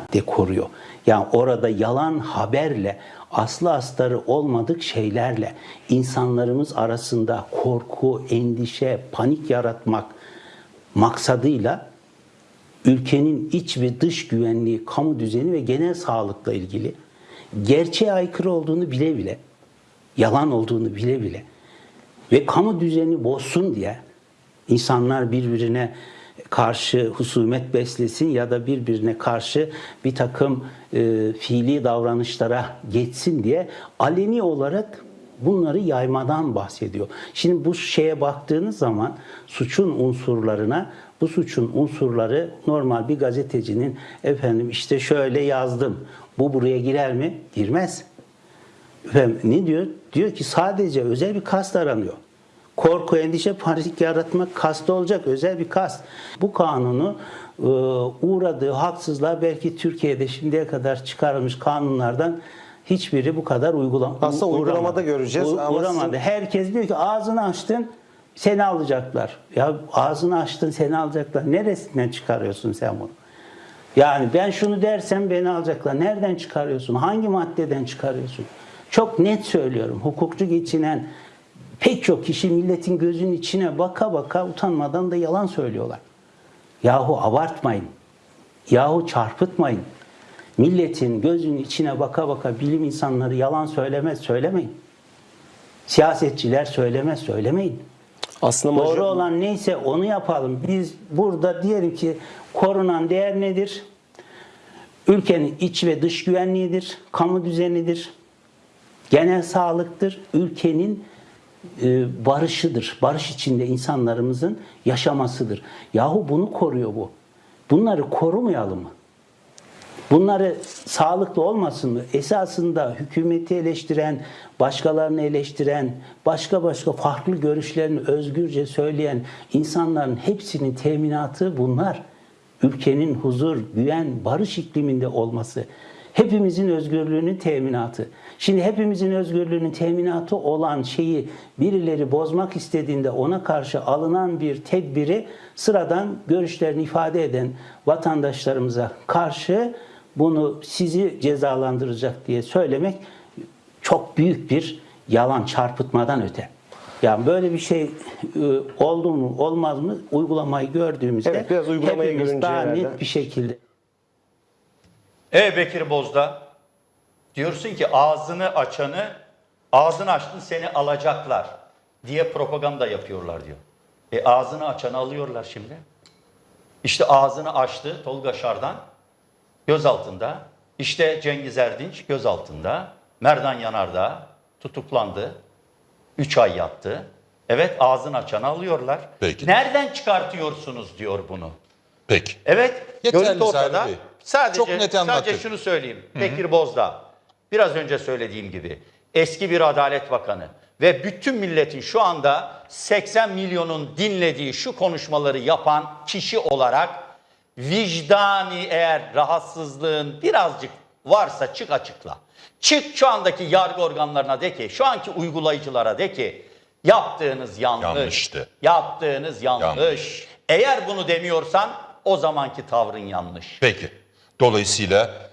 madde koruyor. Yani orada yalan haberle aslı astarı olmadık şeylerle insanlarımız arasında korku, endişe, panik yaratmak maksadıyla ülkenin iç ve dış güvenliği, kamu düzeni ve genel sağlıkla ilgili gerçeğe aykırı olduğunu bile bile, yalan olduğunu bile bile ve kamu düzenini bozsun diye insanlar birbirine karşı husumet beslesin ya da birbirine karşı bir takım e, fiili davranışlara geçsin diye aleni olarak bunları yaymadan bahsediyor. Şimdi bu şeye baktığınız zaman suçun unsurlarına bu suçun unsurları normal bir gazetecinin efendim işte şöyle yazdım. Bu buraya girer mi? Girmez. Efendim, ne diyor? Diyor ki sadece özel bir kast aranıyor. Korku, endişe, panik yaratmak kastı olacak özel bir kast. Bu kanunu e, uğradığı haksızlığa belki Türkiye'de şimdiye kadar çıkarılmış kanunlardan hiçbiri bu kadar uygulama, Aslında uğramadı. uygulamada göreceğiz U- ama uğramadı. sizin- Herkes diyor ki ağzını açtın seni alacaklar. Ya ağzını açtın seni alacaklar. Neresinden çıkarıyorsun sen bunu? Yani ben şunu dersem beni alacaklar. Nereden çıkarıyorsun? Hangi maddeden çıkarıyorsun? Çok net söylüyorum. Hukukçu geçinen pek çok kişi milletin gözünün içine baka baka utanmadan da yalan söylüyorlar. Yahu abartmayın. Yahu çarpıtmayın. Milletin gözünün içine baka baka bilim insanları yalan söylemez söylemeyin. Siyasetçiler söylemez söylemeyin. Aslında Doğru majör- olan neyse onu yapalım. Biz burada diyelim ki korunan değer nedir? Ülkenin iç ve dış güvenliğidir, kamu düzenidir, genel sağlıktır, ülkenin e, barışıdır. Barış içinde insanlarımızın yaşamasıdır. Yahu bunu koruyor bu. Bunları korumayalım mı? Bunları sağlıklı olmasın mı? Esasında hükümeti eleştiren, başkalarını eleştiren, başka başka farklı görüşlerini özgürce söyleyen insanların hepsinin teminatı bunlar. Ülkenin huzur, güven, barış ikliminde olması. Hepimizin özgürlüğünün teminatı. Şimdi hepimizin özgürlüğünün teminatı olan şeyi birileri bozmak istediğinde ona karşı alınan bir tedbiri sıradan görüşlerini ifade eden vatandaşlarımıza karşı bunu sizi cezalandıracak diye söylemek çok büyük bir yalan çarpıtmadan öte. Yani böyle bir şey e, oldu mu olmaz mı uygulamayı gördüğümüzde Evet, biraz uygulamayı hepimiz daha herhalde. net bir şekilde E Bekir Bozda diyorsun ki ağzını açanı ağzını açtın seni alacaklar diye propaganda yapıyorlar diyor. E ağzını açanı alıyorlar şimdi. İşte ağzını açtı Tolga Şardan gözaltında. İşte Cengiz Erdinç gözaltında. Merdan Yanardağ tutuklandı. 3 ay yattı. Evet ağzını açanı alıyorlar. Peki. Nereden çıkartıyorsunuz diyor bunu. Peki. Evet. Yeterli görüntü ortada. Sami Bey. Sadece, Çok net sadece şunu söyleyeyim. Bekir Bozdağ. Biraz önce söylediğim gibi eski bir adalet bakanı ve bütün milletin şu anda 80 milyonun dinlediği şu konuşmaları yapan kişi olarak vicdani eğer rahatsızlığın birazcık varsa çık açıkla. Çık şu andaki yargı organlarına de ki, şu anki uygulayıcılara de ki yaptığınız yanlış. Yanlıştı. Yaptığınız yanlış. Yanlış. Eğer bunu demiyorsan o zamanki tavrın yanlış. Peki. Dolayısıyla